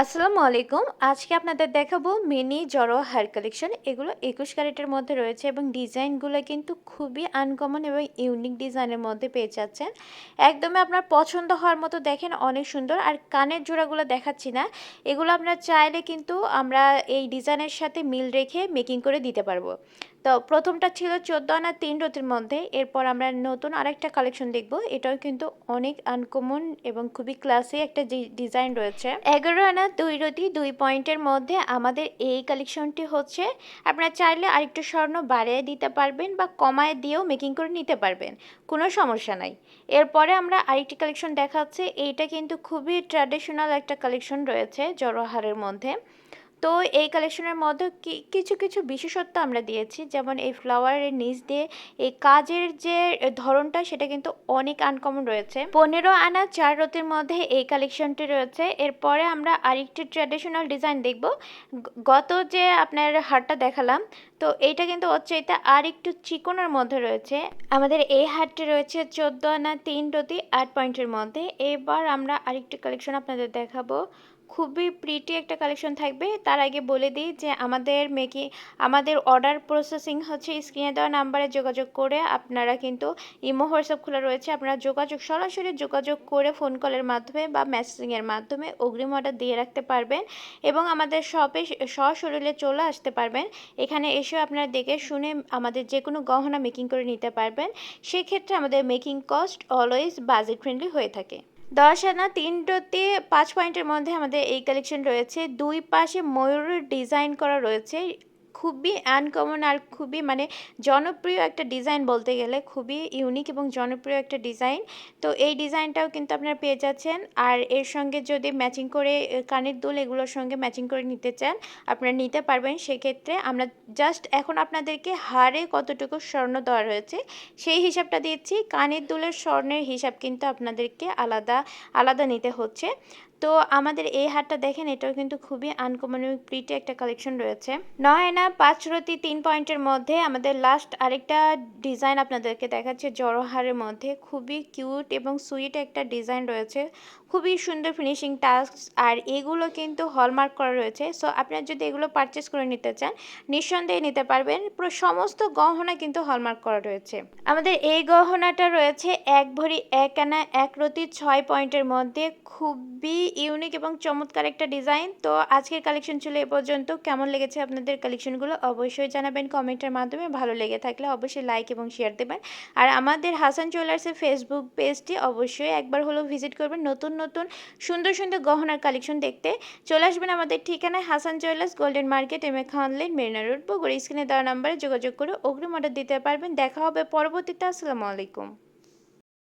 আসসালামু আলাইকুম। আজকে আপনাদের দেখাবো মিনি জড়ো হেয়ার কালেকশন এগুলো একুশ ক্যারেটের মধ্যে রয়েছে এবং ডিজাইনগুলো কিন্তু খুবই আনকমন এবং ইউনিক ডিজাইনের মধ্যে পেয়ে যাচ্ছেন। একদমই আপনার পছন্দ হওয়ার মতো দেখেন, অনেক সুন্দর। আর কানের জোড়াগুলো দেখাচ্ছি না। এগুলো আপনার চাইলে কিন্তু আমরা এই ডিজাইনের সাথে মিল রেখে মেকিং করে দিতে পারব। তো প্রথমটা ছিল চোদ্দ আনা তিন রতির মধ্যে, এরপর আমরা নতুন আরেকটা কালেকশন দেখব। এটাও কিন্তু অনেক আনকমন এবং খুবই ক্লাসি একটা ডিজাইন রয়েছে। এগারো আনা দুই রতি দুই পয়েন্টের মধ্যে আমাদের এই কালেকশনটি হচ্ছে। আপনারা চাইলে আরেকটু স্বর্ণ বাড়িয়ে দিতে পারবেন বা কমায় দিয়েও মেকিং করে নিতে পারবেন, কোনো সমস্যা নাই। এরপরে আমরা আরেকটি কালেকশন দেখাচ্ছি। এইটা কিন্তু খুবই ট্র্যাডিশনাল একটা কালেকশন রয়েছে জড়োহারের মধ্যে। তো এই কালেকশনের মধ্যে কিছু কিছু বিশেষত্ব আমরা দিয়েছি। যেমন এই ফ্লাওয়ারের নিচ দিয়ে এই কাজের যে ধরনটা, সেটা কিন্তু অনেক আনকমন রয়েছে। পনেরো আনা চার রতির মধ্যে এই কালেকশনটি রয়েছে। এরপরে আমরা আরেকটি ট্র্যাডিশনাল ডিজাইন দেখব। গত যে আপনার হারটা দেখালাম, তো এইটা কিন্তু এটা আর একটু চিকনের মধ্যে রয়েছে। আমাদের এই হারটি রয়েছে চোদ্দ আনা তিন রতি আট পয়েন্টের মধ্যে। এবার আমরা আরেকটি কালেকশন আপনাদের দেখাবো। খুবই প্রিটি একটা কালেকশন থাকবে। তার আগে বলে দিই যে আমাদের মেকি, আমাদের অর্ডার প্রসেসিং হচ্ছে স্ক্রিনে দেওয়া নাম্বারে যোগাযোগ করে আপনারা কিন্তু ইমো, হোয়াটসঅ্যাপ খোলা রয়েছে। আপনারা যোগাযোগ, সরাসরি যোগাযোগ করে ফোন কলের মাধ্যমে বা মেসেজিংয়ের মাধ্যমে অগ্রিম অর্ডার দিয়ে রাখতে পারবেন এবং আমাদের শপে সশরীরে চলে আসতে পারবেন। এখানে এসেও আপনারা দেখে শুনে আমাদের যে কোনো গহনা মেকিং করে নিতে পারবেন। সেক্ষেত্রে আমাদের making cost always budget friendly হয়ে থাকে। দশ আনা তিনটোতে পাঁচ পয়েন্টের মধ্যে আমাদের এই কালেকশন রয়েছে। দুই পাশে ময়ূরের ডিজাইন করা রয়েছে। খুবই আনকমন আর খুবই মানে জনপ্রিয় একটা ডিজাইন বলতে গেলে খুবই ইউনিক এবং জনপ্রিয় একটা ডিজাইন তো এই ডিজাইনটাও কিন্তু আপনারা পেয়ে যাচ্ছেন। আর এর সঙ্গে যদি ম্যাচিং করে কানের দুল এগুলোর সঙ্গে ম্যাচিং করে নিতে চান, আপনারা নিতে পারবেন। সেক্ষেত্রে আমরা জাস্ট এখন আপনাদেরকে হারে কতটুকু স্বর্ণ দেওয়া রয়েছে, সেই হিসাবটা দিচ্ছি। কানের দুলের স্বর্ণের হিসাব কিন্তু আপনাদেরকে আলাদা আলাদা নিতে হচ্ছে। তো আমাদের এই হারটা দেখেন, এটাও কিন্তু খুবই আনকমন প্রিটি একটা কালেকশন রয়েছে। নয় না, পাঁচ রতি তিন পয়েন্টের মধ্যে আমাদের লাস্ট আরেকটা ডিজাইন আপনাদেরকে দেখাচ্ছে জড়োহারের মধ্যে। খুবই কিউট এবং সুইট একটা ডিজাইন রয়েছে। খুবই সুন্দর ফিনিশিং টাস্ক আর এগুলো কিন্তু হলমার্ক করা রয়েছে। সো আপনারা যদি এগুলো পারচেস করে নিতে চান, নিঃসন্দেহে নিতে পারবেন। পুরো সমস্ত গহনা কিন্তু হলমার্ক করা রয়েছে। আমাদের এই গহনাটা রয়েছে এক ভরি এক আনা এক রতি ছয় পয়েন্টের মধ্যে। খুবই ইউনিক এবং চমৎকার একটা ডিজাইন। তো আজকের কালেকশন ছিল এ পর্যন্ত। কেমন লেগেছে আপনাদের কালেকশনগুলো অবশ্যই জানাবেন কমেন্টের মাধ্যমে। ভালো লেগে থাকলে অবশ্যই লাইক এবং শেয়ার দেবেন। আর আমাদের হাসান জুয়েলার্সের ফেসবুক পেজটি অবশ্যই একবার হলেও ভিজিট করবেন নতুন নতুন, সুন্দর সুন্দর গহনার কালেকশন দেখতে। চলে আসবেন আমাদের ঠিকানায় Hasan jewellers golden market, M A Khan lane, Marina road, Bogura. স্ক্রিনে দেওয়া নাম্বারে যোগাযোগ করে অগ্রিম অর্ডার দিতে পারবেন। দেখা হবে পরবর্তীতে। আসসালামু আলাইকুম।